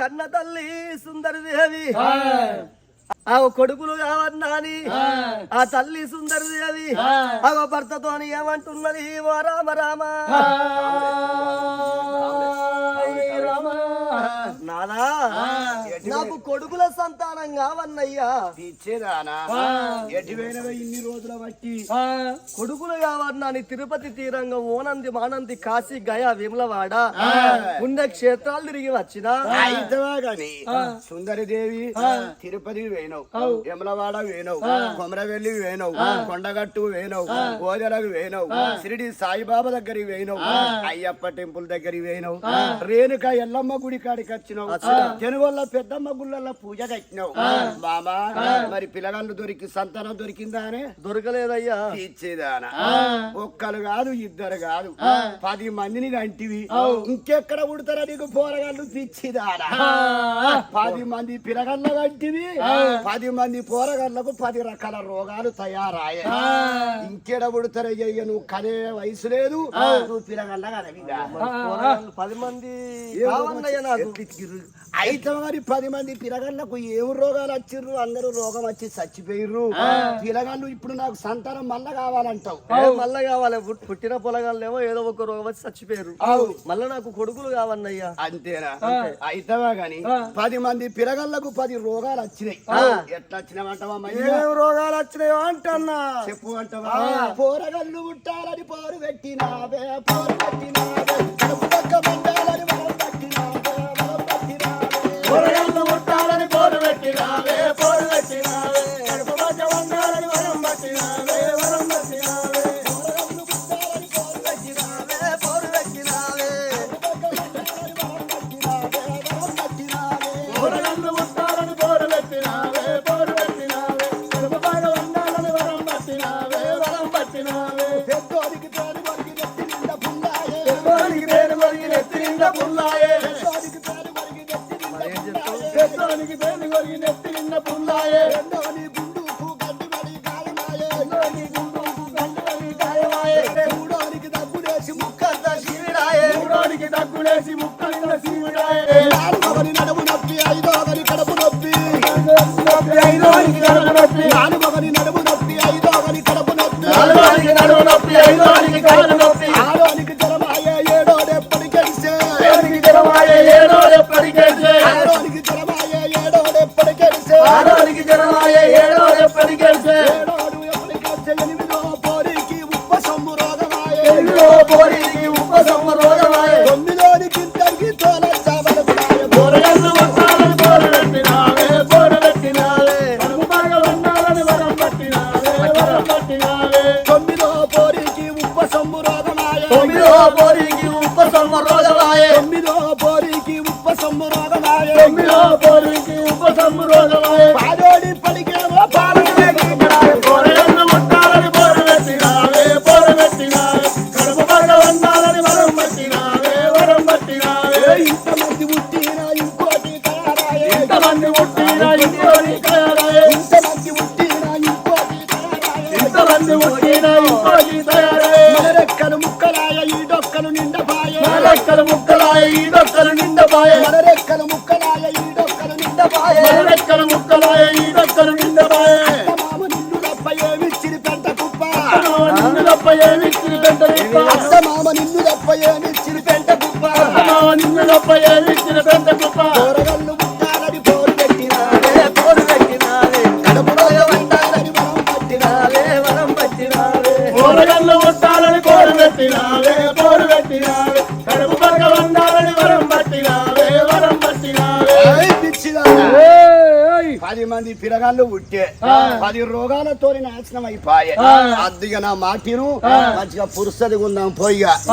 కన్న తల్లి సుందరి దేవి. ఆ కొడుకులు కావన్నాని ఆ తల్లి సుందరి దేవి. ఆ భర్తతోని ఏమంటున్నది? ఓ రామ రామ. నానా? నాకు కొడుకుల సంతానం కావన్నయ్యా. ఇచ్చేదానా ఎటువైనవో ఇన్ని రోజుల బట్టి కొడుకులు కావన్నాని తిరుపతి తీరంగం ఓనంది మానంది కాశీ గయా విమలవాడ పుణ్య క్షేత్రాలు తిరిగి వచ్చిన. అయితవా గాని సుందరిదేవి తిరుపతి వేణవు యమలవాడ వేణవు కొమరవెల్లి వేణవు కొండగట్టు వేణవు ఓదలకు వేణవు షిరిడి సాయిబాబా దగ్గరికి వేణవు అయ్యప్ప టెంపుల్ దగ్గరికి వేణవు రేణుక ఎల్లమ్మ గుడి కాడికి వచ్చినావు. తెనుగొల్ల పెద్దమ్మ గుళ్ళల్లో పూజ కట్టినావు. మామా మరి పిల్లగాళ్ళు దొరికి సంతానం దొరికిందా అనే? దొరకలేదయ్యా. ఇచ్చేదానా. ఒక్కరు కాదు ఇద్దరు కాదు. పది మందిని కంటివి. ఇంకెక్కడ పుడతారా నీకు పోరగాళ్ళు పిచ్చిదానా. పది మంది పిల్లగళ్ళ కంటివి. పది మంది పోరగాళ్ళకు పది రకాల రోగాలు తయారాయ. ఇంకెడ పుడతారా అయ్య నువ్వు కనే వయసు లేదు. నువ్వు పిల్లగళ్ళ పోరగాళ్ళు పది మంది అయితే మరి పది మంది పిల్లగాళ్ళకు ఏం రోగాలు వచ్చిర్రు? అందరూ రోగం వచ్చి చచ్చిపోయిర్రు. పిల్లగాళ్ళు ఇప్పుడు నాకు సంతానం మళ్ళా కావాలంటావు. మళ్ళా కావాలి. పుట్- పుట్టిన పొలగాళ్ళేమో ఏదో ఒక రోగం వచ్చి చచ్చిపోయారు మళ్ళా నాకు కొడుకులు కావన్నయ్యా. అంతేనా? అయితవా గాని? పది మంది పిల్లగాళ్ళకు పది రోగాలు వచ్చినాయి. ఎట్లా వచ్చినావంటావా ఏం రోగాలు వచ్చినాయో అంటన్నా. చెప్పు అంటావా? పోరగల్లు పుట్టాలని పోరు పెట్టినావే పోరు పుల్లాయే. పెద్దోడికి పేరు కొరికి నెత్తి నిండా పెద్దోడికి పేరు కొరికి నెత్తి నిండా పుల్లాయే. రెండోని గుండుకు గడ్డి మడి గాయమాయే. రెండోని గుండుకు గడ్డి మడి గాయమాయే. మూడోనికి దగ్గులేసి ముక్కంతా శివిడాయే మూడోనికి దగ్గులేసి ముక్కంతా శివిడాయే నాలుగవని నడుము నొప్పి ఐదోవని కడుపు నొప్పి. కడుపు నొప్పి. నాలుగవని నడుము నొప్పి ఐదోవని కడుపు నొప్పి. నాలుగవనికి నడుము నొప్పి ఐదోనికి కడుపు పట్టినావే వరం పట్టినావే తొమ్మిదో పోరికి ఉప్ప సొమ్ము రోగమాయే తొమ్మిదో పోరికి ఉప్ప సొమ్ము రోగమాయే తొమ్మిదో పోరికి ఉప్ప సొమ్ము రోగమాయే తొమ్మిదో పోరికి ఉప్ప సొమ్ము ఇంతమంది పుట్టినా ఇంకోటి తయారాయే మరెక్కలు ముక్కలాయ ఈ డొక్కలు నిండపాయే. మరెక్కలు ముక్కలాయ ఈ డొక్కలు నిండపాయే. మరెక్కలు ముక్కలాయ ఈ డొక్కలు నిండపాయే. మరెక్కలు ముక్కలాయ ఈ డొక్కలు నిండపాయే. మామ నిన్ను తప్ప తప్ప ఏమిచ్చిరి పెంట కుప్ప. మామ నిన్ను తప్ప ఏమిచ్చిరి పెంట కుప్ప. మామ నిన్ను తప్ప ఏమిచ్చిరి పెంట కుప్ప. పది మంది పిల్లగాళ్ళు పుట్టే. పది రోగాలతో నాశనం అయిపోయే. అద్దిగా నా మాటిను మంచిగా పురుషది ఉందాం పోయిగా.